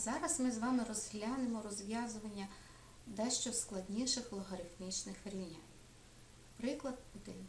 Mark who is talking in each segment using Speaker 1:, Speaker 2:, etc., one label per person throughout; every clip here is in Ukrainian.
Speaker 1: зараз ми з вами розглянемо розв'язування дещо складніших логарифмічних рівнянь. Приклад 1.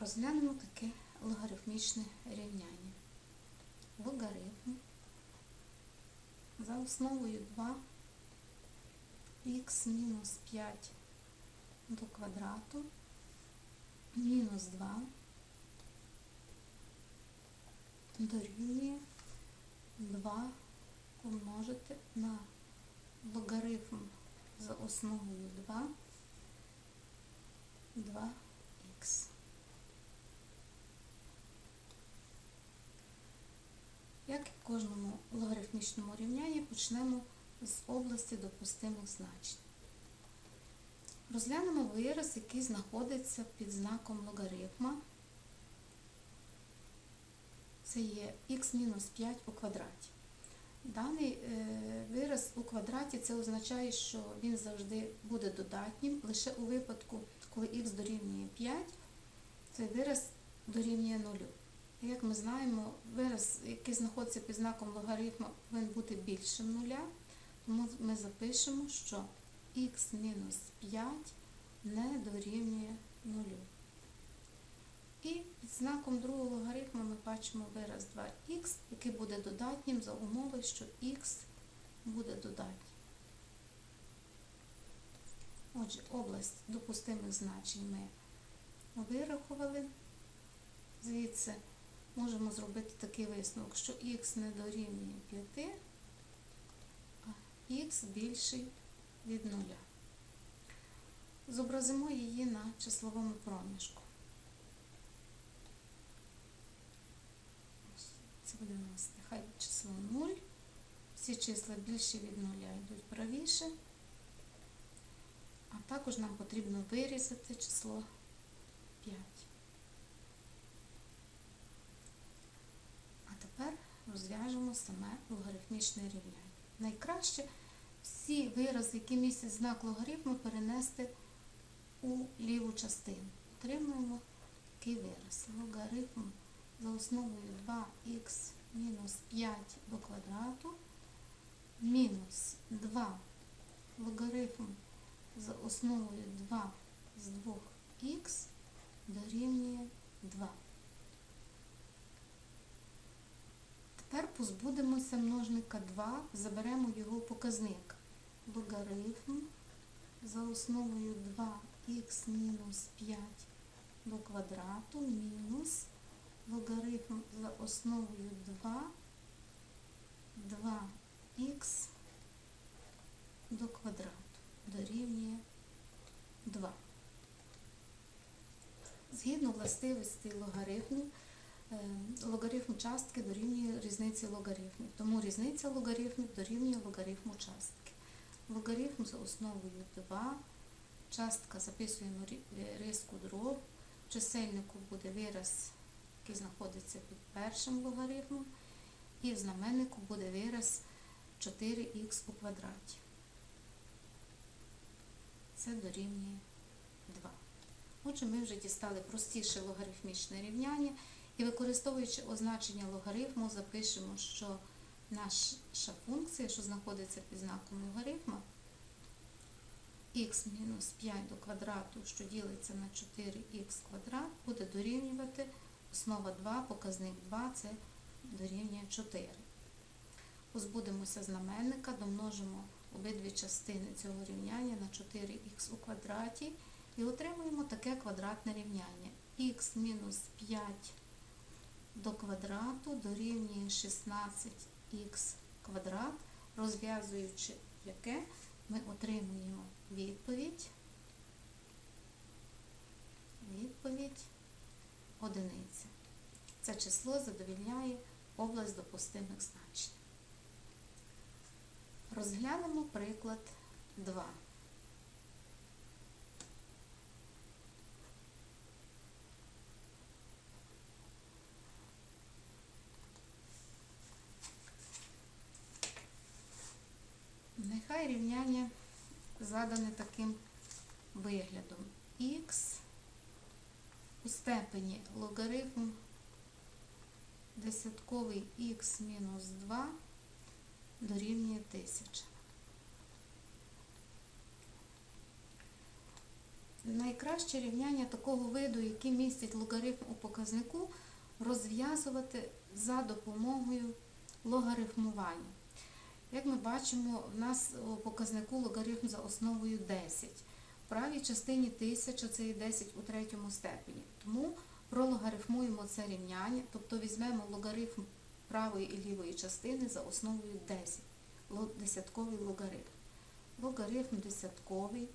Speaker 1: Розглянемо таке логарифмічне рівняння. Логарифм за основою 2 х мінус 5 до квадрату мінус 2 дорівнює 2 помножити на логарифм за основою 2 2х. Як і в кожному логарифмічному рівнянні, почнемо з області допустимих значень. Розглянемо вираз, який знаходиться під знаком логарифма. Це є х-5 у квадраті. Даний е, вираз у квадраті це означає, що він завжди буде додатнім. Лише у випадку, коли х дорівнює 5, цей вираз дорівнює 0. Як ми знаємо, вираз, який знаходиться під знаком логарифму, повинен бути більшим нуля, ми запишемо, що х-5 не дорівнює 0. І під знаком другого логарифму ми бачимо вираз 2х, який буде додатнім за умови, що х буде додатнім. Отже, область допустимих значень ми вирахували. Звідси можемо зробити такий висновок, що х не дорівнює 5, а х більший від 0. Зобразимо її на числовому проміжку. Це буде у нас нехай число 0. Всі числа більші від 0 йдуть правіше. А також нам потрібно вирізати число 5. А тепер розв'яжемо саме логарифмічне рівняння. Найкраще всі вирази, які містять знак логарифму, перенести у ліву частину. Отримуємо такий вираз. Логарифм за основою 2х мінус 5 до квадрату мінус 2 логарифм за основою 2 з 2х дорівнює 2. Тепер позбудемося множника 2, заберемо його показник. Логарифм за основою 2х мінус 5 до квадрату мінус логарифм за основою 2 2х до квадрату дорівнює 2. Згідно властивості логарифму, логарифм частки дорівнює різниці логарифмів. Тому різниця логарифмів дорівнює логарифму частки. Логарифм за основою 2, частка записуємо рі- е, дроб, в чисельнику буде вираз, який знаходиться під першим логарифмом, і в знаменнику буде вираз 4х у квадраті. Це дорівнює 2. Отже, ми вже дістали простіше логарифмічне рівняння і використовуючи означення логарифму, запишемо, що наша функція, що знаходиться під знаком логарифма, х мінус 5 до квадрату, що ділиться на 4х квадрат, буде дорівнювати основа 2, показник 2, це дорівнює 4. Позбудемося знаменника, домножимо обидві частини цього рівняння на 4х у квадраті і отримуємо таке квадратне рівняння. х мінус 5 до квадрату дорівнює 16х квадрат, розв'язуючи яке ми отримуємо відповідь. Відповідь одиниця. Це число задовільняє область допустимих значень. Розглянемо приклад 2. Нехай рівняння задане таким виглядом. Х у степені логарифм десятковий х мінус 2 дорівнює 1000. Найкраще рівняння такого виду, який містить логарифм у показнику, розв'язувати за допомогою логарифмування. Як ми бачимо, в нас у показнику логарифм за основою 10. В правій частині 1000 це є 10 у третьому степені. Тому прологарифмуємо це рівняння, тобто візьмемо логарифм правої і лівої частини за основою 10. Десятковий логарифм. Логарифм десятковий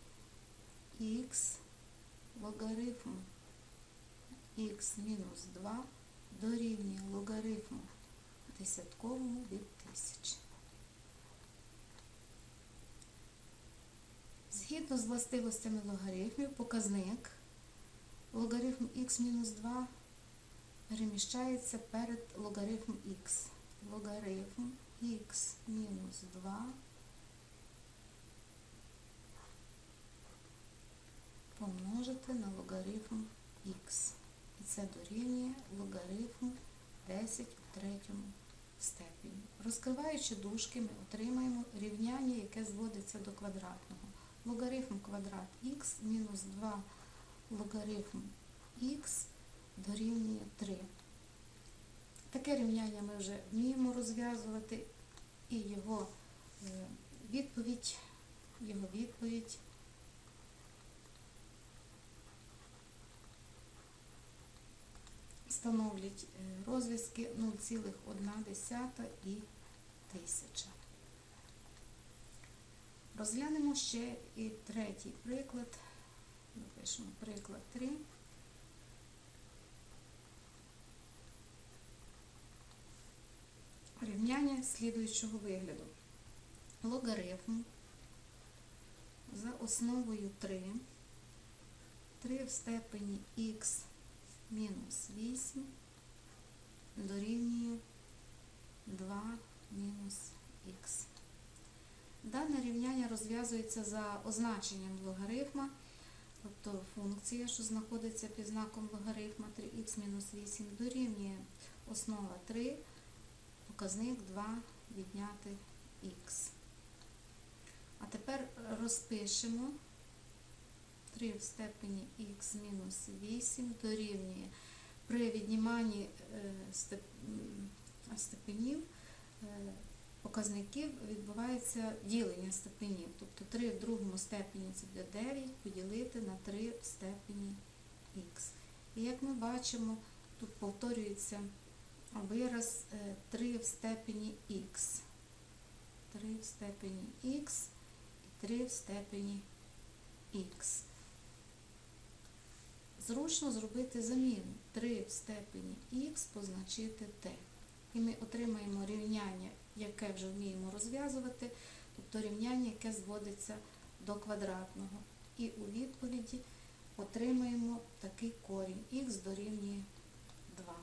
Speaker 1: х логарифм х мінус 2 дорівнює логарифму десятковому від 1000. Згідно з властивостями логарифмів, показник логарифм х-2 переміщається перед логарифм х. Логарифм х-2 помножити на логарифм х. І це дорівнює логарифму 10 у третьому степені. Розкриваючи дужки, ми отримаємо рівняння, яке зводиться до квадратного. Логарифм квадрат х мінус 2 логарифм х дорівнює 3. Таке рівняння ми вже вміємо розв'язувати, і його е, відповідь, його відповідь становлять е, розв'язки 0,1 і 1000. Розглянемо ще і третій приклад. Напишемо приклад 3. Рівняння слідуючого вигляду. Логарифм за основою 3, 3 в степені х мінус 8 дорівнює 2 мінус х. Дане рівняння розв'язується за означенням логарифма, тобто функція, що знаходиться під знаком логарифма 3х-8, дорівнює основа 3, показник 2 відняти х. А тепер розпишемо 3 в степені х-8 дорівнює при відніманні е, степ- степенів е, показників відбувається ділення степенів. Тобто 3 в другому степені це буде 9 поділити на 3 в степені х. І як ми бачимо, тут повторюється вираз е, 3 в степені х. 3 в степені х і 3 в степені х. Зручно зробити заміну 3 в степені х позначити t. І ми отримаємо рівняння, яке вже вміємо розв'язувати, тобто рівняння, яке зводиться до квадратного. І у відповіді отримаємо такий корінь х дорівнює 2.